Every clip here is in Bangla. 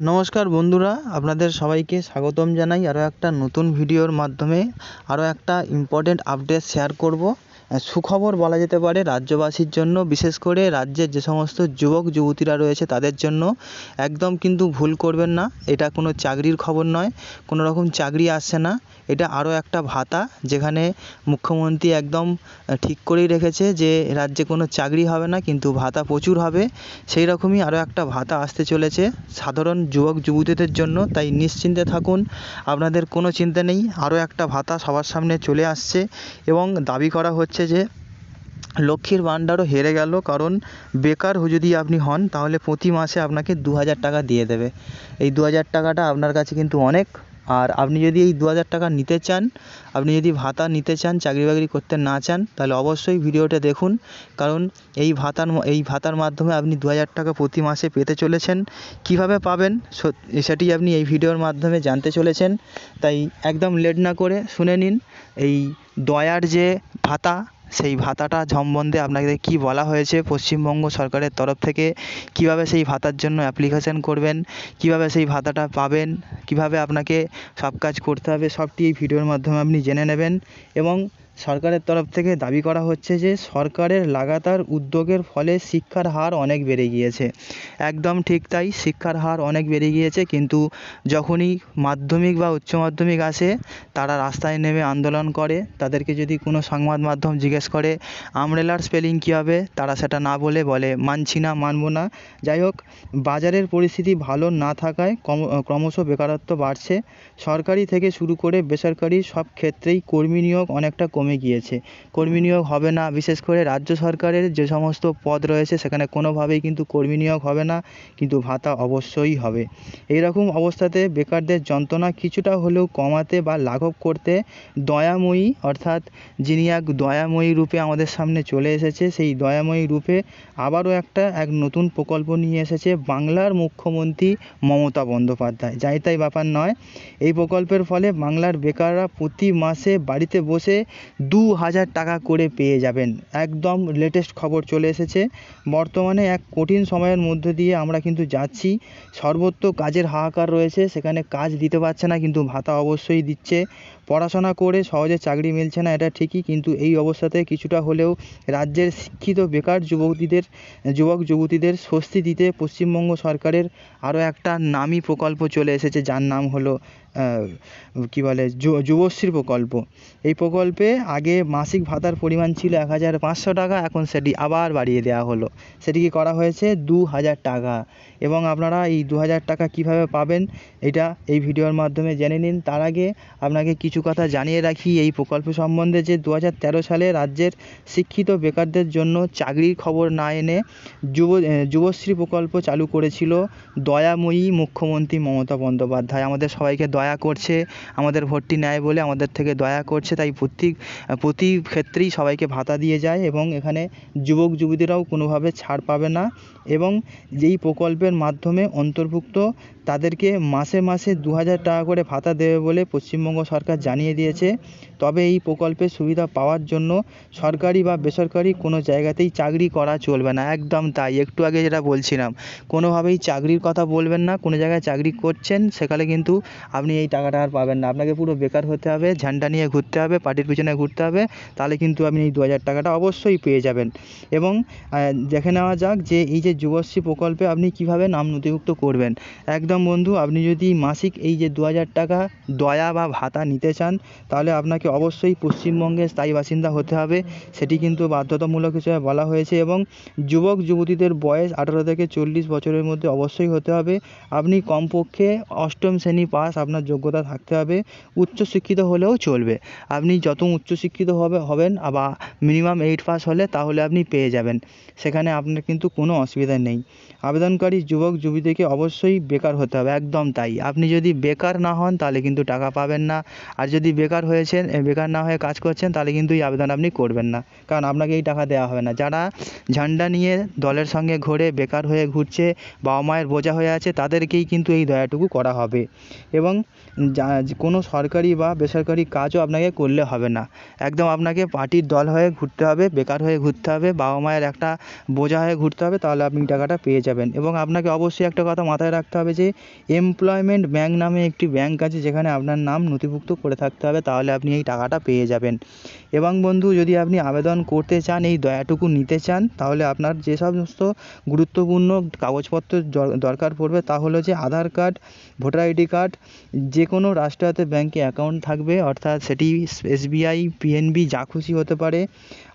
নমস্কার বন্ধুরা, আপনাদের সবাইকে স্বাগতম জানাই আরও একটা নতুন ভিডিওর মাধ্যমে, আরও একটা ইম্পর্টেন্ট আপডেট শেয়ার করব। সুখবর বলা যেতে পারে রাজ্যবাসীর জন্য, বিশেষ করে রাজ্যের যে সমস্ত যুবক, যুবতীরা রয়েছে তাদের জন্য। একদম কিন্তু ভুল করবেন না, এটা কোনো চাকরির খবর নয়, কোনো রকম চাকরি আসছে না। এটা আরও একটা ভাতা, যেখানে মুখ্যমন্ত্রী একদম ঠিক করেই রেখেছে যে রাজ্যে কোনো চাকরি হবে না, কিন্তু ভাতা প্রচুর হবে। সেই রকমই আরও একটা ভাতা আসতে চলেছে সাধারণ যুবক, যুবতীদের জন্য। তাই নিশ্চিন্তে থাকুন, আপনাদের কোনো চিন্তা নেই, আরও একটা ভাতা সবার সামনে চলে আসছে এবং দাবি করা হচ্ছে যে, লক্ষ্মীর ভাণ্ডারও হেরে গেল, কারণ বেকার যদি আপনি হন, তাহলে প্রতি মাসে আপনাকে দু হাজার টাকা দিয়ে দেবে। এই দু হাজার টাকাটা আপনার কাছে কিন্তু অনেক। আর আপনি যদি এই দু হাজার টাকা নিতে চান, আপনি যদি ভাতা নিতে চান, চাকরি বাকরি করতে না চান, তাহলে অবশ্যই ভিডিওটা দেখুন। কারণ এই ভাতার এই ভাতার মাধ্যমে আপনি দু হাজার টাকা প্রতি মাসে পেতে চলেছেন। কীভাবে পাবেন? সেটি আপনি এই ভিডিওর মাধ্যমে জানতে চলেছেন। তাই একদম লেট না করে শুনে নিন। এই দয়ার যে ভাতা সেই ভাতাটা সম্বন্ধে আপনাদের কী বলা হয়েছে? পশ্চিমবঙ্গ সরকারের তরফ থেকে কীভাবে সেই ভাতার জন্য অ্যাপ্লিকেশান করবেন? কীভাবে সেই ভাতাটা পাবেন? কীভাবে আপনাকে সব কাজ করতে হবে? সবটি এই ভিডিওর মাধ্যমে আপনি জেনে নেবেন এবং সরকারের তরফ থেকে দাবি করা হচ্ছে যে সরকারের লাগাতার উদ্যোগের ফলে শিক্ষার হার অনেক বেড়ে গিয়েছে। একদম ঠিক তাই, শিক্ষার হার অনেক বেড়ে গিয়েছে, কিন্তু যখনই মাধ্যমিক বা উচ্চ মাধ্যমিক আসে, তারা রাস্তায় নেমে আন্দোলন করে। তাদেরকে যদি কোনো সংবাদ মাধ্যম জিজ্ঞেস করে আমব্রেলার স্পেলিং কী হবে? তারা সেটা না বলে বলে। মানছি না, মানব না। যাই হোক, বাজারের পরিস্থিতি ভালো না থাকায় ক্রমশ বেকারত্ব বাড়ছে। সরকারি থেকে শুরু করে বেসরকারি সব ক্ষেত্রেই কর্মী নিয়োগ অনেকটা কমে গিয়েছে। কর্মী নিয়োগ হবে না। বিশেষ করে রাজ্য সরকারের যে সমস্ত পদ রয়েছে, সেখানে কোনোভাবেই কিন্তু কর্মী নিয়োগ হবে না, কিন্তু ভাতা অবশ্যই হবে। এই রকম অবস্থাতে বেকারদের যন্ত্রণা কিছুটা হলেও কমাতে বা লাঘব করতে দয়াময়ী, অর্থাৎ যিনি এক দয়াময়ী রূপে আমাদের সামনে চলে এসেছে, সেই দয়াময়ী রূপে আবারও একটা, এক নতুন প্রকল্প নিয়ে এসেছে বাংলার মুখ্যমন্ত্রী মমতা বন্দ্যোপাধ্যায়। যাই তাই ব্যাপার নয়, এই প্রকল্পের ফলে বাংলার বেকাররা প্রতি মাসে বাড়িতে বসে দু হাজার টাকা করে পেয়ে যাবেন। একদম লেটেস্ট খবর চলে এসেছে। বর্তমানে এক কঠিন সময়ের মধ্য দিয়ে আমরা কিন্তু যাচ্ছি। সর্বত্র কাজের হাহাকার রয়েছে, সেখানে কাজ দিতে পারছে না, কিন্তু ভাতা অবশ্যই দিচ্ছে। পড়াশোনা করে সহজে চাকরি মিলছে না, এটা ঠিকই, কিন্তু এই অবস্থাতে কিছুটা হলেও রাজ্যের শিক্ষিত বেকার যুবতীদের যুবক যুবতীদের স্বস্তি দিতে পশ্চিমবঙ্গ সরকারের আরও একটা নামী প্রকল্প চলে এসেছে, যার নাম হলো কী বলে যুবশ্রী প্রকল্প। এই প্রকল্পে আগে মাসিক ভাতার পরিমাণ ছিল এক হাজার পাঁচশো টাকা, এখন সেটি আবার বাড়িয়ে দেওয়া হলো। সেটিকে করা হয়েছে? দু হাজার টাকা। এবং আপনারা এই দু হাজার টাকা কীভাবে পাবেন, এটা এই ভিডিওর মাধ্যমে জেনে নিন। তার আগে আপনাকে কিছু কথা জানিয়ে রাখি, এই প্রকল্প সম্বন্ধে যে দু হাজার তেরো সালে রাজ্যের শিক্ষিত বেকারদের জন্য চাকরির খবর না এনে যুব যুবশ্রী প্রকল্প চালু করেছিল দয়াময়ী মুখ্যমন্ত্রী মমতা বন্দ্যোপাধ্যায়। আমাদের সবাইকে দয়া করছে, আমাদের ভোটটি নেয় বলে আমাদের থেকে দয়া করছে, তাই প্রতি প্রতি ক্ষেত্রেই সবাইকে ভাতা দিয়ে যায় এবং এখানে যুবক যুবতীরাও কোনোভাবে ছাড় পাবে না এবং যেই প্রকল্পের মাধ্যমে অন্তর্ভুক্ত তাদেরকে মাসে মাসে দু হাজার টাকা করে ভাতা দেবে বলে পশ্চিমবঙ্গ সরকার জানিয়ে দিয়েছে। তবে এই প্রকল্পের সুবিধা পাওয়ার জন্য সরকারি বা বেসরকারি কোনো জায়গাতেই চাকরি করা চলবে না। একদম তাই, একটু আগে যেটা বলছিলাম, কোনোভাবেই চাকরির কথা বলবেন না, কোনো জায়গায় চাকরি করছেন, সেখানে কিন্তু আপনি এই টাকাটা আর পাবেন না। আপনাকে পুরো বেকার হতে হবে, ঝান্ডা নিয়ে ঘুরতে হবে, পার্টির পিছনে ঘুরতে হবে, তাহলে কিন্তু আপনি এই দু হাজার টাকাটা অবশ্যই পেয়ে যাবেন। এবং দেখে নেওয়া যাক যে এই যে যুবশ্রী প্রকল্পে আপনি কীভাবে নাম নথিভুক্ত করবেন। একদম বন্ধু, আপনি যদি মাসিক এই যে দু হাজার টাকা দয়া বা ভাতা নিতে চান, তাহলে আপনাকে অবশ্যই পশ্চিমবঙ্গের স্থায়ী বাসিন্দা হতে হবে। সেটি কিন্তু বাধ্যতামূলক হিসেবে বলা হয়েছে এবং যুবক, যুবতীদের বয়স আঠারো থেকে চল্লিশ বছরের মধ্যে অবশ্যই হতে হবে। আপনি কমপক্ষে অষ্টম শ্রেণি পাস আপনার যোগ্যতা থাকতে হবে। উচ্চশিক্ষিত হলেও চলবে। আপনি যত উচ্চশিক্ষিত হবে, হবেন বা মিনিমাম এইট পাস হলে তাহলে আপনি পেয়ে যাবেন। সেখানে আপনার কিন্তু কোনো অসুবিধা নেই। আবেদনকারী যুবক, যুবতীকে অবশ্যই বেকার হতে হবে, একদম তাই। আপনি যদি বেকার না হন, তাহলে কিন্তু টাকা পাবেন না। আর যদি বেকার হয়েছেন বেকার না হয়ে কাজ করছেন, তাহলে কিন্তু এই আবেদন আপনি করবেন না। কারণ আপনাকে এই টাকা দেওয়া হবে না। যারা ঝান্ডা নিয়ে দলের সঙ্গে ঘোরে, বেকার হয়ে ঘুরছে, বাবা মায়ের বোঝা হয়ে আছে, তাদেরকেই কিন্তু এই দয়াটুকু করা হবে। এবং কোনো সরকারি বা বেসরকারি কাজও আপনাকে করলে হবে না। একদম আপনাকে পার্টির দল হয়ে ঘুরতে হবে, বেকার হয়ে ঘুরতে হবে, বাবা মায়ের একটা বোঝা হয়ে ঘুরতে হবে, তাহলে আপনি টাকাটা পেয়ে যাবেন। এবং আপনাকে অবশ্যই একটা কথা মাথায় রাখতে হবে যে এমপ্লয়মেন্ট ব্যাঙ্ক নামে একটি ব্যাঙ্ক আছে যেখানে আপনার নাম নথিভুক্ত করে থাকতে হবে, তাহলে আপনি এই টাকাটা পেয়ে যাবেন। এবং বন্ধু, যদি আপনি আবেদন করতে চান, এই দয়াটুকু নিতে চান, তাহলে আপনার যে সমস্ত গুরুত্বপূর্ণ কাগজপত্র দরকার পড়বে, তা হলো যে Aadhaar card, voter ID card যে কোনো রাষ্ট্রায়ত্ত ব্যাঙ্কে অ্যাকাউন্ট থাকবে, অর্থাৎ সেটি এসবিআই পিএনবি যা খুশি হতে পারে।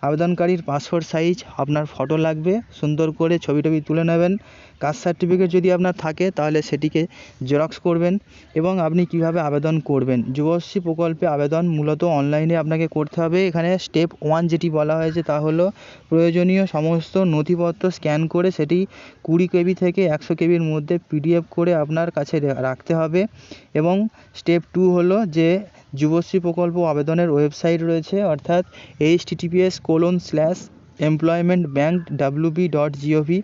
আবেদনকারীর পাসপোর্ট সাইজ, আপনার ফটো লাগবে, সুন্দর করে ছবি টবি তুলে নেবেন। কাস্ট সার্টিফিকেট যদি আপনার থাকে, তাহলে সেটিকে জেরক্স করবেন এবং আপনি কীভাবে আবেদন করবেন। যুবশ্রী প্রকল্পে আবেদন মূলত অনলাইনে আপনাকে করতে হবে। এখানে স্টেপ ওয়ান যেটি বলা হয়েছে তা হলো প্রয়োজনীয় সমস্ত নথিপত্র স্ক্যান করে সেটি কুড়ি কেবি থেকে একশো কেবির মধ্যে পিডিএফ করে আপনার কাছে রাখতে হবে। এবং স্টেপ টু হলো যে যুবশ্রী প্রকল্প আবেদনের ওয়েবসাইট রয়েছে, অর্থাৎ H TTPS colon slash employment bank WB dot GOV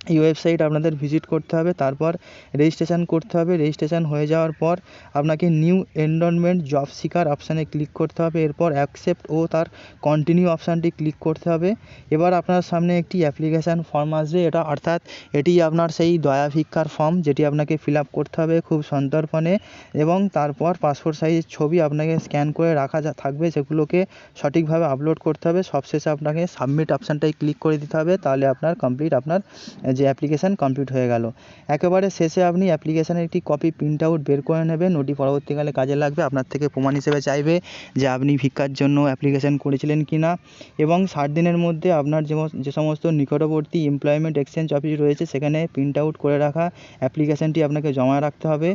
এই ওয়েবসাইট আপনাদের ভিজিট করতে হবে, তারপর রেজিস্ট্রেশন করতে হবে। রেজিস্ট্রেশন হয়ে যাওয়ার পর আপনাকে নিউ এনরোলমেন্ট জব সিকার অপশানে ক্লিক করতে হবে। এরপর অ্যাকসেপ্ট ও তার কন্টিনিউ অপশানটি ক্লিক করতে হবে। এবার আপনার সামনে একটি অ্যাপ্লিকেশান ফর্ম আসবে। এটা অর্থাৎ এটি আপনার সেই দয়া ভিক্ষার ফর্ম যেটি আপনাকে ফিল আপ করতে হবে খুব সন্তর্পণে এবং তারপর পাসপোর্ট সাইজের ছবি আপনাকে স্ক্যান করে রাখা থাকবে সেগুলোকে সঠিকভাবে আপলোড করতে হবে। সবশেষে আপনাকে সাবমিট অপশানটায় ক্লিক করে দিতে হবে। তাহলে আপনার কমপ্লিট আপনার যে অ্যাপ্লিকেশান কমপ্লিট হয়ে গেল। একেবারে শেষে আপনি অ্যাপ্লিকেশানের একটি কপি প্রিন্ট আউট বের করে নেবেন। ওটি পরবর্তীকালে কাজে লাগবে। আপনার থেকে প্রমাণ হিসেবে চাইবে যে আপনি ভিক্ষার জন্য অ্যাপ্লিকেশান করেছিলেন কি না এবং ষাট দিনের মধ্যে আপনার যে সমস্ত নিকটবর্তী এমপ্লয়মেন্ট এক্সচেঞ্জ অফিস রয়েছে, সেখানে প্রিন্ট আউট করে রাখা অ্যাপ্লিকেশানটি আপনাকে জমা রাখতে হবে।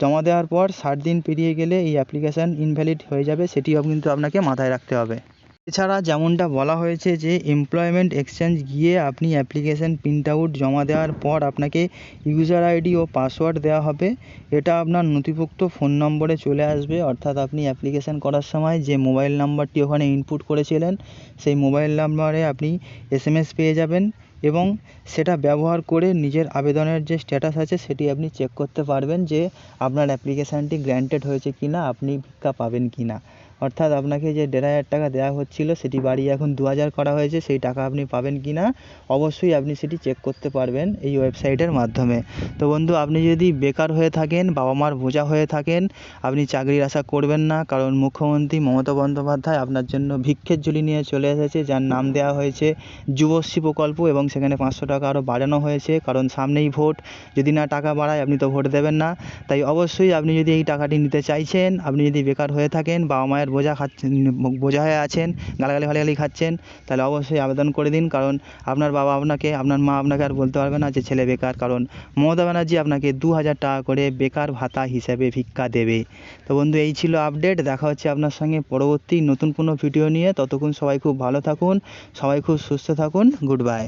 জমা দেওয়ার পর ষাট দিন পেরিয়ে গেলে এই অ্যাপ্লিকেশান ইনভ্যালিড হয়ে যাবে। সেটিও কিন্তু আপনাকে মাথায় রাখতে হবে। এছাড়া যেমনটা বলা হয়েছে যে এমপ্লয়মেন্ট এক্সচেঞ্জ গিয়ে আপনি অ্যাপ্লিকেশান প্রিন্ট আউট জমা দেওয়ার পর আপনাকে ইউজার আইডি ও পাসওয়ার্ড দেওয়া হবে। এটা আপনার নথিভুক্ত ফোন নম্বরে চলে আসবে। অর্থাৎ আপনি অ্যাপ্লিকেশান করার সময় যে মোবাইল নাম্বারটি ওখানে ইনপুট করেছিলেন, সেই মোবাইল নাম্বারে আপনি এসএমএস পেয়ে যাবেন এবং সেটা ব্যবহার করে নিজের আবেদনের যে স্ট্যাটাস আছে, সেটি আপনি চেক করতে পারবেন যে আপনার অ্যাপ্লিকেশানটি গ্র্যান্টেড হয়েছে কি না আপনি ভিক্ষা পাবেন কি না অর্থাৎ আপনাকে যে দেড় হাজার টাকা দেওয়া হচ্ছিল, সেটি বাড়িয়ে এখন দু হাজার করা হয়েছে, সেই টাকা আপনি পাবেন কি না, অবশ্যই আপনি সেটি চেক করতে পারবেন এই ওয়েবসাইটের মাধ্যমে। তো বন্ধু, আপনি যদি বেকার হয়ে থাকেন বাবা মার বোঝা হয়ে থাকেন, আপনি চাকরির আশা করবেন না, কারণ মুখ্যমন্ত্রী মমতা বন্দ্যোপাধ্যায় আপনার জন্য ভিক্ষের ঝুলি নিয়ে চলে এসেছে, যার নাম দেওয়া হয়েছে যুবশ্রী প্রকল্প, এবং সেখানে পাঁচশো টাকা আরও বাড়ানো হয়েছে, কারণ সামনেই ভোট। যদি না টাকা বাড়ায়, আপনি তো ভোট দেবেন না। তাই অবশ্যই আপনি যদি এই টাকাটি নিতে চাইছেন, আপনি যদি বেকার হয়ে থাকেন বাবা মায়ের বোঝা খাচ্ছেন বোঝা হয়ে আছেন, গালাগালি ফালাগালি খাচ্ছেন, তাহলে অবশ্যই আবেদন করে দিন, কারণ আপনার বাবা আপনাকে, আপনার মা আপনাকে আর বলতে পারবে না যে ছেলে বেকার, কারণ মমতা ব্যানার্জি আপনাকে দু হাজার টাকা করে বেকার ভাতা হিসেবে ভিক্ষা দেবে। তো বন্ধু, এই ছিল আপডেট দেখা হচ্ছে আপনার সঙ্গে পরবর্তী নতুন কোনো ভিডিও নিয়ে, ততক্ষণ সবাই খুব ভালো থাকুন, সবাই খুব সুস্থ থাকুন গুড বাই